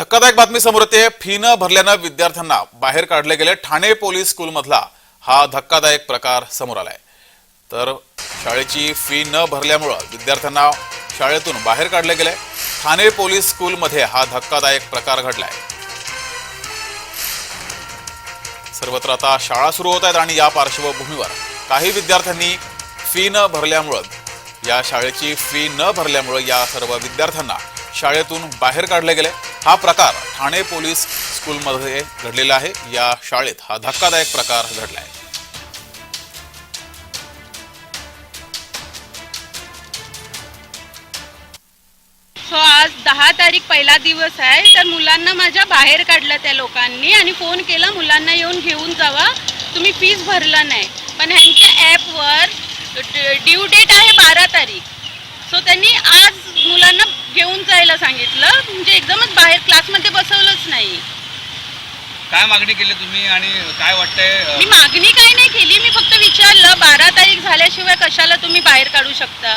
धक्कादायक बातमी समोर येते. फी न भरल्यानं विद्यार्थ्यांना बाहेर काढले गेले ठाणे पोलीस स्कूलमधला हा धक्कादायक प्रकार समोर आलाय. तर शाळेची फी न भरल्यामुळं विद्यार्थ्यांना शाळेतून बाहेर काढले गेले. ठाणे पोलीस स्कूलमध्ये हा धक्कादायक प्रकार घडलाय. सर्वत्र आता शाळा सुरू होत आहेत आणि या पार्श्वभूमीवर काही विद्यार्थ्यांनी फी न भरल्यामुळं या शाळेची फी न भरल्यामुळं या सर्व विद्यार्थ्यांना शाळेतून बाहेर काढले गेले. हा प्रकार ठाणे पोलीस स्कूलमध्ये घडलेला आहे. या शाळेत हा धक्कादायक प्रकार घडलाय. सो आज दहा तारीख पहिला दिवस आहे. तर मुलांना माझ्या बाहेर काढलं त्या लोकांनी आणि फोन केला मुलांना येऊन घेऊन जावा. तुम्ही फीस भरलं नाही. पण ह्यांच्या ॲपवर ड्यू डेट आहे बारा तारीख. सो त्यांनी आज जायला सांगितलं. म्हणजे एकदमच बाहेर क्लासमध्ये बसवलंच नाही. काय मागणी केली तुम्ही आणि काय वाटतंय मी मागणी काही नाही केली. मी फक्त विचारलं बारा तारीख झाल्याशिवाय कशाला तुम्ही बाहेर काढू शकता?